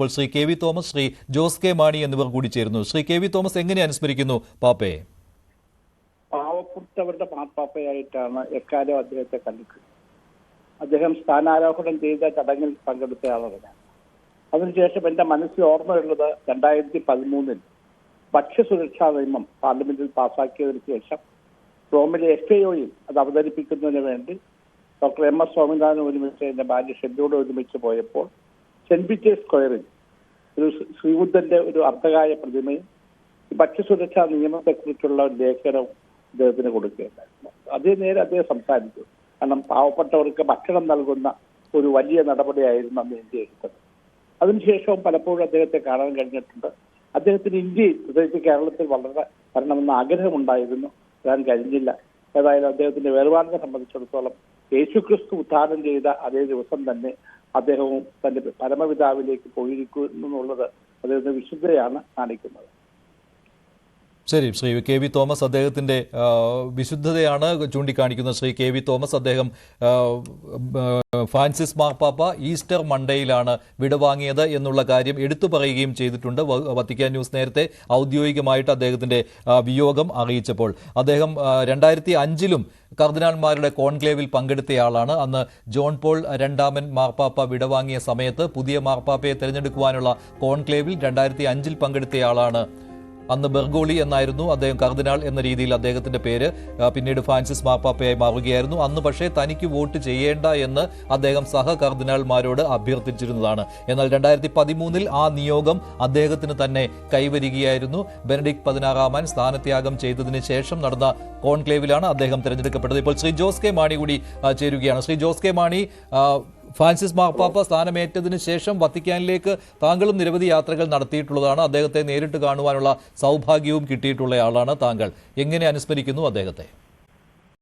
ഇപ്പോൾ Shri K V Thomas Shri Jose K Mani എന്നിവർ കൂടി ചേരുന്നു. ശ്രീ കെ വി തോമസ് എങ്ങനെ അനുസ്മരിക്കുന്നു പാപ്പയെ? പാവപ്പെട്ടവരുടെ മാപ്പാപ്പയായിട്ടാണ് എക്കാലം അദ്ദേഹത്തെ കണ്ടിട്ടുള്ളത് അദ്ദേഹം സ്ഥാനാരോഹണം ചെയ്ത ചടങ്ങിൽ പങ്കെടുത്ത ആളാണ്. അതിനുശേഷം എന്റെ മനസ്സിൽ ഓർമ്മയുള്ളത് രണ്ടായിരത്തി പതിമൂന്നിൽ ഭക്ഷ്യസുരക്ഷാ നിയമം പാർലമെന്റിൽ പാസാക്കിയതിന് ശേഷം റോമിലെ എഫ് ഒയിൽ അത് അവതരിപ്പിക്കുന്നതിന് വേണ്ടി ഡോക്ടർ എം എസ് സ്വാമിനാഥൻ ഒരുമിച്ച് എന്റെ ഭാര്യ ഷെഡ്യൂഡ് ഒരുമിച്ച് പോയപ്പോൾ സെന്റ് പീറ്റേഴ്സ് സ്ക്വയറിൽ ഒരു ശ്രീബുദ്ധന്റെ ഒരു അർദ്ധകായ പ്രതിമയും ഭക്ഷ്യസുരക്ഷാ നിയമത്തെക്കുറിച്ചുള്ള ഒരു ലേഖനം അദ്ദേഹത്തിന് കൊടുക്കുകയുണ്ടായിരുന്നു അതേ നേരെ അദ്ദേഹം സംസാരിച്ചു. കാരണം പാവപ്പെട്ടവർക്ക് ഭക്ഷണം നൽകുന്ന ഒരു വലിയ നടപടിയായിരുന്നു അന്ന് ഇന്ത്യ എടുത്തത്. അതിനുശേഷവും പലപ്പോഴും അദ്ദേഹത്തെ കാണാൻ കഴിഞ്ഞിട്ടുണ്ട്. അദ്ദേഹത്തിന് ഇന്ത്യയിൽ പ്രത്യേകിച്ച് കേരളത്തിൽ വളരെ വരണമെന്ന ആഗ്രഹമുണ്ടായിരുന്നു. വരാൻ കഴിഞ്ഞില്ല. ഏതായാലും അദ്ദേഹത്തിന്റെ വേർപാടിനെ സംബന്ധിച്ചിടത്തോളം യേശുക്രിസ്തു ഉദ്ധാനം ചെയ്ത അതേ ദിവസം തന്നെ അദ്ദേഹവും തന്റെ പരമപിതാവിലേക്ക് പോയിരിക്കുന്നു എന്നുള്ളത് അദ്ദേഹത്തിന്റെ വിശുദ്ധയാണ് കാണിക്കുന്നത്. ശരി ശ്രീ കെ വി തോമസ് അദ്ദേഹത്തിന്റെ വിശുദ്ധതയാണ് ചൂണ്ടിക്കാണിക്കുന്നത്. ശ്രീ കെ വി തോമസ് അദ്ദേഹം ഫ്രാൻസിസ് മാർപ്പാപ്പ ഈസ്റ്റർ മൺഡേയിലാണ് വിടവാങ്ങിയത് എന്നുള്ള കാര്യം എടുത്തു പറയുകയും ചെയ്തിട്ടുണ്ട്. വത്തിക്കാൻ ന്യൂസ് നേരത്തെ ഔദ്യോഗികമായിട്ട് അദ്ദേഹത്തിന്റെ വിയോഗം അറിയിച്ചപ്പോൾ. അദ്ദേഹം രണ്ടായിരത്തി അഞ്ചിലും കർദിനാൾമാരുടെ കോൺക്ലേവിൽ പങ്കെടുത്തയാളാണ്. അന്ന് ജോൺ പോൾ രണ്ടാമൻ മാർപ്പാപ്പ വിടവാങ്ങിയ സമയത്ത് പുതിയ മാർപ്പാപ്പയെ തിരഞ്ഞെടുക്കുവാനുള്ള കോൺക്ലേവിൽ രണ്ടായിരത്തി അഞ്ചിൽ പങ്കെടുത്തയാളാണ്. അന്ന് ബെർഗോളി എന്നായിരുന്നു അദ്ദേഹം കർദിനാൾ എന്ന രീതിയിൽ അദ്ദേഹത്തിന്റെ പേര്. പിന്നീട് ഫ്രാൻസിസ് മാർപ്പാപ്പയായി മാറുകയായിരുന്നു. അന്ന് പക്ഷേ തനിക്ക് വോട്ട് ചെയ്യേണ്ട എന്ന് അദ്ദേഹം സഹ കർദിനാൾമാരോട് അഭ്യർത്ഥിച്ചിരുന്നതാണ്. എന്നാൽ രണ്ടായിരത്തി പതിമൂന്നിൽ ആ നിയോഗം അദ്ദേഹത്തിന് തന്നെ കൈവരികയായിരുന്നു. ബെനഡിക് പതിനാറാമൻ സ്ഥാനത്യാഗം ചെയ്തതിന് ശേഷം നടന്ന കോൺക്ലേവിലാണ് അദ്ദേഹം തിരഞ്ഞെടുക്കപ്പെട്ടത്. ഇപ്പോൾ ശ്രീ ജോസ് കെ മാണി കൂടി ചേരുകയാണ്. ശ്രീ ജോസ് കെ മാണി ഫ്രാൻസിസ് മാർപ്പാപ്പ സ്ഥാനമേറ്റതിനു ശേഷം വത്തിക്കാനിലേക്ക് താങ്കളും നിരവധി യാത്രകൾ നടത്തിയിട്ടുള്ളതാണ്. അദ്ദേഹത്തെ നേരിട്ട് കാണുവാനുള്ള സൗഭാഗ്യവും കിട്ടിയിട്ടുള്ളയാളാണ് താങ്കൾ. എങ്ങനെ അനുസ്മരിക്കുന്നു അദ്ദേഹത്തെ?